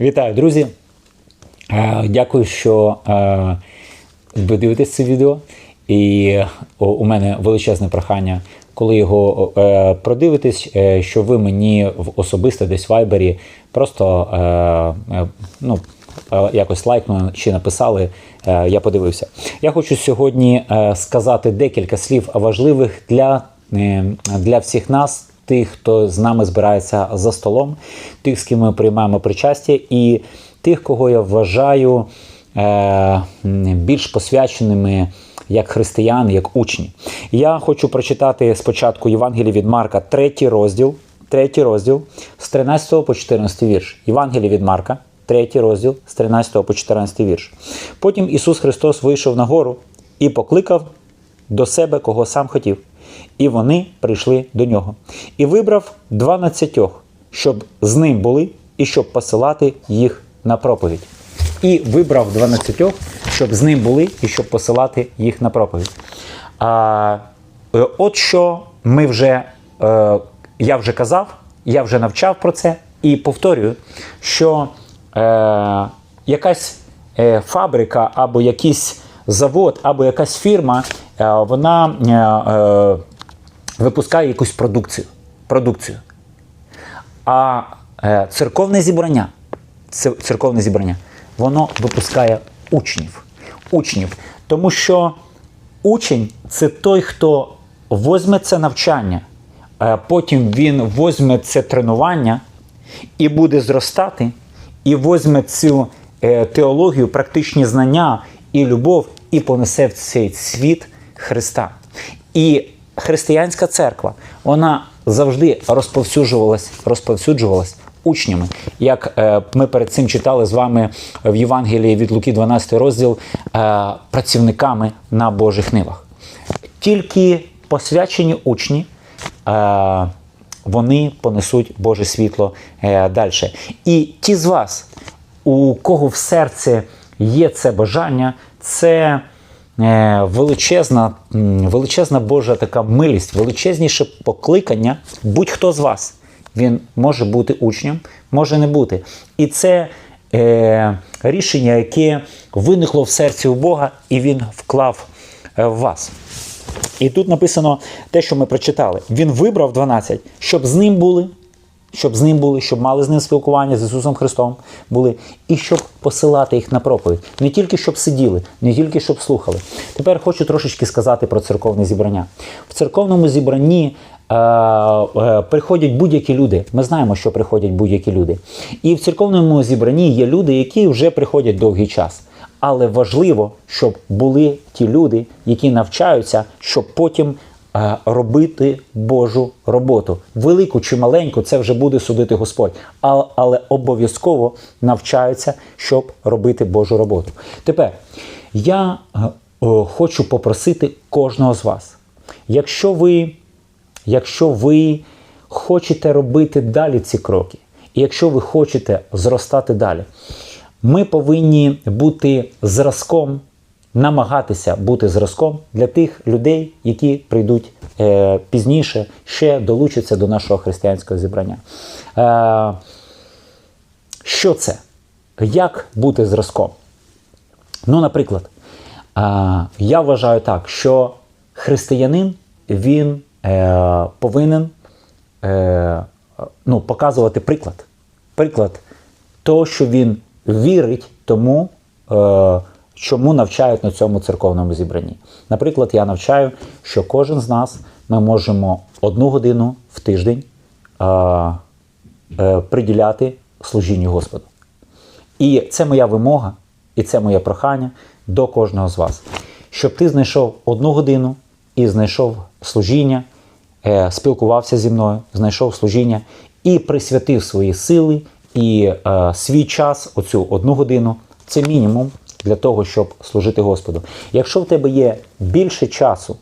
Вітаю, друзі! Е, Дякую, що е, ви дивитесь це відео. І у мене величезне прохання, коли його е, продивитесь, що ви мені в особисто десь в вайбері просто ну, якось лайкнули чи написали. Я подивився. Я хочу сьогодні сказати декілька слів важливих для, для всіх нас тих, хто з нами збирається за столом, тих, з ким ми приймаємо причастя, і тих, кого я вважаю е, більш посвяченими як християни, як учні. Я хочу прочитати спочатку Євангелія від Марка, третій розділ, третій розділ з 13 по 14 вірш. Євангелія від Марка, третій розділ з 13 по 14 вірш. Потім Ісус Христос вийшов на гору і покликав до себе, кого сам хотів. І вони прийшли до нього. І вибрав дванадцятьох, щоб з ним були, і щоб посилати їх на проповідь. І вибрав дванадцятьох, щоб з ним були, і щоб посилати їх на проповідь. А, е, от що ми вже, е, я вже казав, я вже навчав про це і повторюю, що е, якась е, фабрика або якийсь завод, або якась фірма, е, вона е, е, випускає якусь продукцію. продукцію. А церковне зібрання, церковне зібрання, воно випускає учнів. Учнів. Тому що учень це той, хто возьме це навчання, е, потім він возьме це тренування і буде зростати, і возьме цю теологію, практичні знання і любов, і понесе в цей світ Христа. І християнська церква, вона завжди розповсюджувалась, розповсюджувалась учнями. Як е, ми перед цим читали з вами в Євангелії від Луки, 12 розділ, е, працівниками на Божих нивах. Тільки посвячені учні. Е, вони понесуть Боже світло далі. І ті з вас, у кого в серці є це бажання, це е, величезна, величезна Божа така милість, величезніше покликання, будь-хто з вас. Він може бути учнем, може не бути. І це е, рішення, яке виникло в серці у Бога, і він вклав е, в вас. І тут написано те, що ми прочитали. Він вибрав 12, щоб з ним були, щоб з ним були, щоб мали з ним спілкування з Ісусом Христом були, і щоб посилати їх на проповідь. Не тільки щоб сиділи, не тільки щоб слухали. Тепер хочу трошечки сказати про церковне зібрання. В церковному зібранні е, е, приходять будь-які люди. Ми знаємо, що приходять будь-які люди. І в церковному зібранні є люди, які вже приходять довгий час. Але важливо, щоб були ті люди, які навчаються, щоб потім робити Божу роботу. Велику чи маленьку, це вже буде судити Господь. А, але обов'язково навчаються, щоб робити Божу роботу. Тепер я е, хочу попросити кожного з вас, якщо ви, якщо ви хочете робити далі ці кроки, і якщо ви хочете зростати далі, ми повинні бути зразком, намагатися бути зразком для тих людей, які прийдуть е, пізніше, ще долучаться до нашого християнського зібрання. Е, що це? Як бути зразком? Ну, наприклад, е, я вважаю так, що християнин він е, повинен е, ну, показувати приклад. Приклад того, що він вірить тому, е, чому навчають на цьому церковному зібранні. Наприклад, я навчаю, що кожен з нас ми можемо одну годину в тиждень е, е, приділяти служінню Господу. І це моя вимога, і це моє прохання до кожного з вас, щоб ти знайшов одну годину і знайшов служіння, е, спілкувався зі мною, знайшов служіння і присвятив свої сили і е, свій час, оцю одну годину, це мінімум для того, щоб служити Господу. Якщо в тебе є більше часу,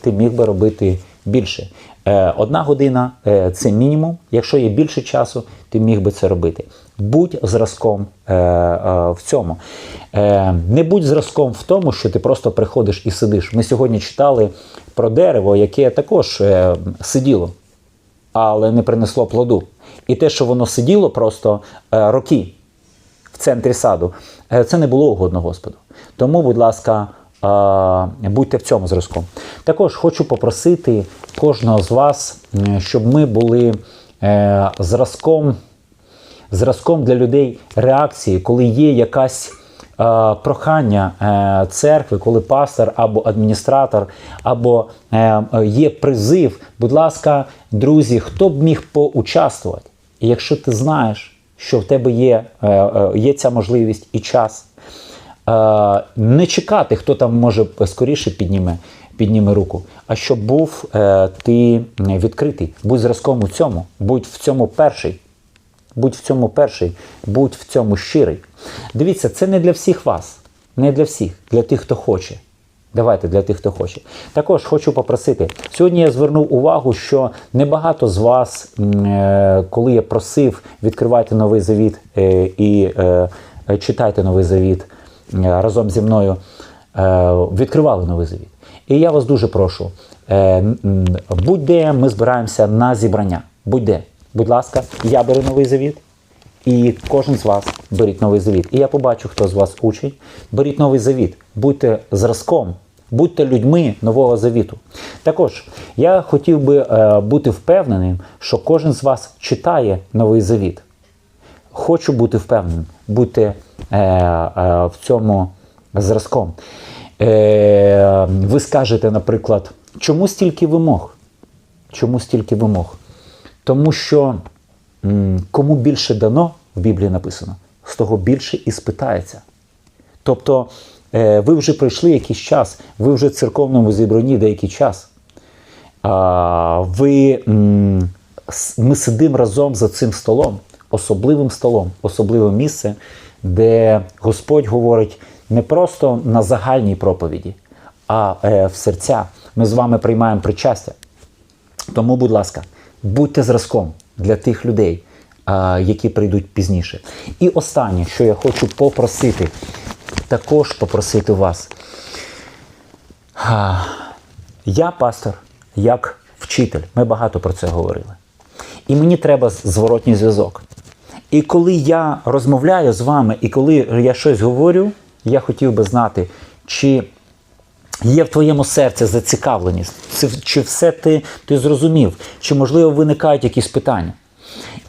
ти міг би робити більше. Е, одна година е, це мінімум. Якщо є більше часу, ти міг би це робити. Будь зразком е, в цьому. Не будь зразком в тому, що ти просто приходиш і сидиш. Ми сьогодні читали про дерево, яке також сиділо, але не принесло плоду. І те, що воно сиділо просто роки, центрі саду, е, це не було угодно Господу. Тому, будь ласка, е, будьте в цьому зразком. Також хочу попросити кожного з вас, щоб ми були е, зразком зразком для людей реакції, коли є якась прохання церкви, коли пастор або адміністратор, або є призив. Будь ласка, друзі, хто б міг поучаствувати? І якщо ти знаєш, що в тебе є, е, е, є ця можливість і час, е, не чекати, хто там може скоріше підніме, підніме руку, а щоб був ти відкритий, будь зразком у цьому, будь в цьому перший. Будь в цьому перший, будь в цьому щирий. Дивіться, це не для всіх вас, не для всіх, для тих, хто хоче. Давайте для тих, хто хоче. Також хочу попросити. Сьогодні я звернув увагу, що небагато з вас, е, коли я просив відкривайте новий завіт е, і е, читайте новий завіт разом зі мною, відкривали новий завіт. І я вас дуже прошу, будь-де ми збираємося на зібрання. Будь-де. Будь ласка, я беру новий завіт, і кожен з вас беріть новий завіт. І я побачу, хто з вас учить. Беріть новий завіт, будьте зразком, будьте людьми нового завіту. Також я хотів би е, бути впевненим, що кожен з вас читає новий завіт. Хочу бути впевненим, будьте е, е, в цьому зразком. Е, ви скажете, наприклад, чому стільки вимог? Чому стільки вимог? Тому що кому більше дано, в Біблії написано, з того більше і спитається. Тобто е, ви вже пройшли якийсь час, ви вже в церковному зібранні деякий час. Ви, ми сидимо разом за цим столом, особливим столом, особливе місце, де Господь говорить не просто на загальній проповіді, а е, в серця. Ми з вами приймаємо причастя. Тому, будь ласка, будьте зразком для тих людей, які прийдуть пізніше. І останнє, що я хочу попросити, також попросити вас. Я пастор, як вчитель. Ми багато про це говорили. І мені треба зворотній зв'язок. І коли я розмовляю з вами, і коли я щось говорю, я хотів би знати, чи Є в твоєму серці зацікавленість, чи, все ти, ти зрозумів, чи можливо виникають якісь питання.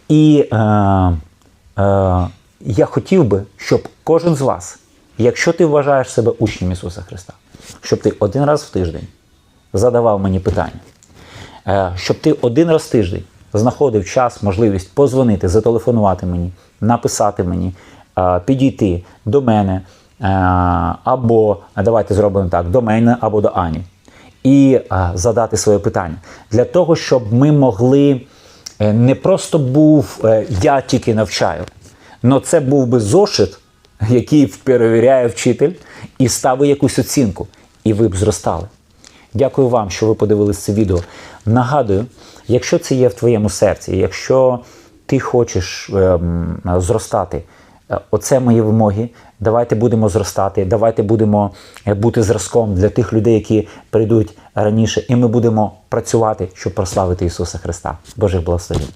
І е, е, я хотів би, щоб кожен з вас, якщо ти вважаєш себе учнем Ісуса Христа, щоб ти один раз в тиждень задавав мені питання, е, щоб ти один раз в тиждень знаходив час, можливість позвонити, зателефонувати мені, написати мені, е, підійти до мене. Е, або давайте зробимо так, до мене або до Ані, і е, задати своє питання для того, щоб ми могли не просто був е, я тільки навчаю, але це був би зошит, який перевіряє вчитель, і ставить якусь оцінку, і ви б зростали. Дякую вам, що ви подивилися це відео. Нагадую, якщо це є в твоєму серці, якщо ти хочеш ем, зростати, е, оце мої вимоги. Давайте будемо зростати, давайте будемо е, бути зразком для тих людей, які прийдуть раніше, і ми будемо працювати, щоб прославити Ісуса Христа. Божих благословень.